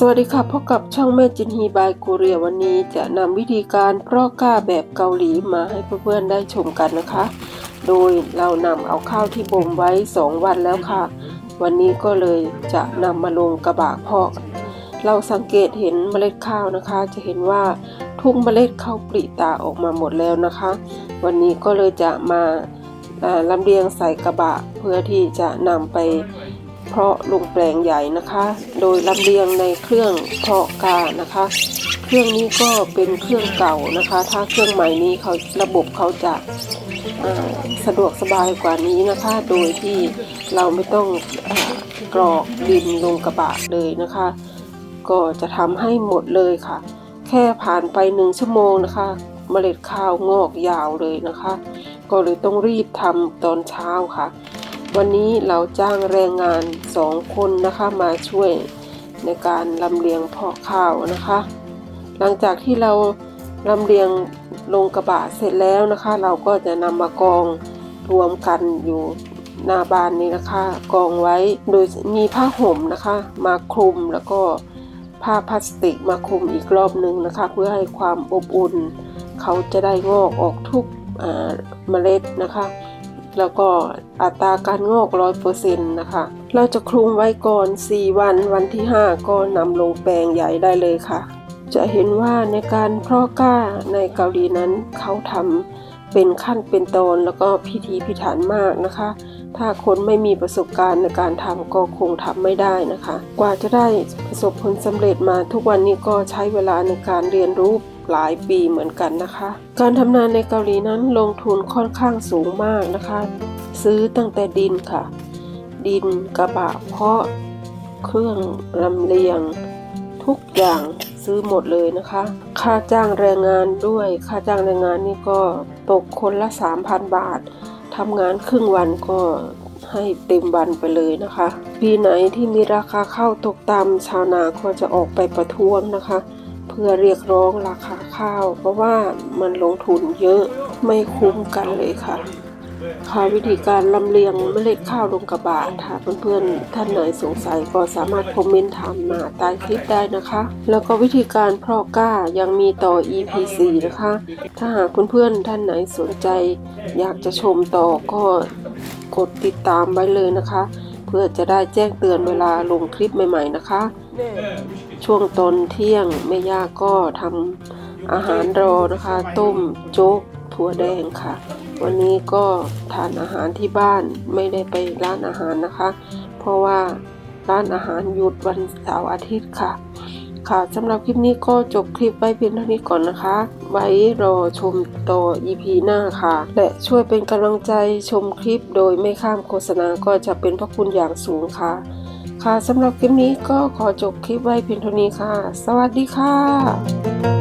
สวัสดีค่ะพบกับช่องแม่จินฮีบายกูเรียวันนี้จะนำวิธีการเพราะก้าแบบเกาหลีมาให้เพื่อนๆได้ชมกันนะคะ โดยเรานำเอาข้าวที่บ่มไว้ 2 วันแล้วค่ะ วันนี้ก็เลยจะนำมาลงกระบะเพาะ เราสังเกตเห็นเมล็ดข้าวนะคะ จะเห็นว่าทุ่งเมล็ดข้าวปริตาออกมาหมดแล้วนะคะ วันนี้ก็เลยจะมาลำเลียงใส่กระบะเพื่อที่จะนำไป เพาะลงแปลงใหญ่นะคะ โดยลำเลียงในเครื่องเพาะกานะคะ เครื่องนี้ก็เป็นเครื่องเก่านะคะ ถ้าเครื่องใหม่นี้เขาระบบเขาจะสะดวกสบายกว่านี้นะคะ โดยที่เราไม่ต้องอกรอกดินลงกระบะเลยนะคะ ก็จะทำให้หมดเลยค่ะ แค่ผ่านไปหนึ่งชั่วโมงนะคะเมล็ดข้าวงอกยาวเลยนะคะ ก็เลยต้องรีบทำตอนเช้าค่ะ วันนี้เราจ้างแรงงานสองคนนะคะมาช่วยในการลำเลียงเพาะข้าวนะคะ หลังจากที่เราลำเลียงลงกระบะเสร็จแล้วนะคะ เราก็จะนำมากองรวมกันอยู่หน้าบ้านนี้นะคะกองไว้โดยมีผ้าห่มนะคะ มาคลุมแล้วก็ผ้าพลาสติกมาคลุมอีกรอบหนึ่งนะคะ เพื่อให้ความอบอุ่น เขาจะได้งอกออกทุกเมล็ดนะคะ แล้วก็อัตราการงอกร้อยเปอร์เซ็นต์นะคะ เราจะคลุมไว้ก่อน 4 วัน วันที่ 5 ก็นำลงแปลงใหญ่ได้เลยค่ะ จะเห็นว่าในการเพาะกล้าในเกาหลีนั้นเขาทำ เป็นขั้นเป็นตอนแล้วก็พิธีพิถันมากนะคะ ถ้าคนไม่มีประสบการณ์ในการทำก็คงทำไม่ได้นะคะ กว่าจะได้ประสบผลสำเร็จมาทุกวันนี้ก็ใช้เวลาในการเรียนรู้หลายปีเหมือนกันนะคะ การทำนาในเกาหลีนั้นลงทุนค่อนข้างสูงมากนะคะ ซื้อตั้งแต่ดินค่ะ ดินกระบะเพาะเครื่องลำเลียง ทุกอย่างซื้อหมดเลยนะคะ ค่าจ้างแรงงานด้วย ค่าจ้างแรงงานนี่ก็ตกคนละ 3,000 บาททำงานครึ่งวันก็ให้เต็มวันไปเลยนะคะ ปีไหนที่มีราคาข้าวตกต่ำชาวนาก็จะออกไปประท้วงนะคะ เพื่อเรียกร้องราคาข้าว เพราะว่ามันลงทุนเยอะไม่คุ้มกันเลยค่ะ ค่ะวิธีการลำเลียงเมล็ดข้าวลงกระบะถ้าเพื่อนๆท่านไหนสงสัยก็สามารถคอมเมนต์ถามมาใต้คลิปได้นะคะ แล้วก็วิธีการเพาะกล้ายังมีต่อ EP 4นะคะ ถ้าหากเพื่อนๆท่านไหนสนใจ อยากจะชมต่อก็กดติดตามไว้เลยนะคะ เพื่อจะได้แจ้งเตือนเวลาลงคลิปใหม่ ๆนะคะ ช่วงตอนเที่ยงแม่ย่าก็ทำอาหารรอนะคะ ต้มโจ๊กถั่วแดงค่ะ วันนี้ก็ทานอาหารที่บ้านไม่ได้ไปร้านอาหารนะคะ เพราะว่าร้านอาหารหยุดวันเสาร์อาทิตย์ค่ะ ค่ะสำหรับคลิปนี้ก็จบคลิปไว้เพียงเท่านี้ก่อนนะคะ ไว้รอชมต่อ EP หน้าค่ะ และช่วยเป็นกำลังใจชมคลิปโดยไม่ข้ามโฆษณาก็จะเป็นพระคุณอย่างสูงค่ะ ค่ะสำหรับคลิปนี้ก็ขอจบคลิปไว้เพียงเท่านี้ค่ะ สวัสดีค่ะ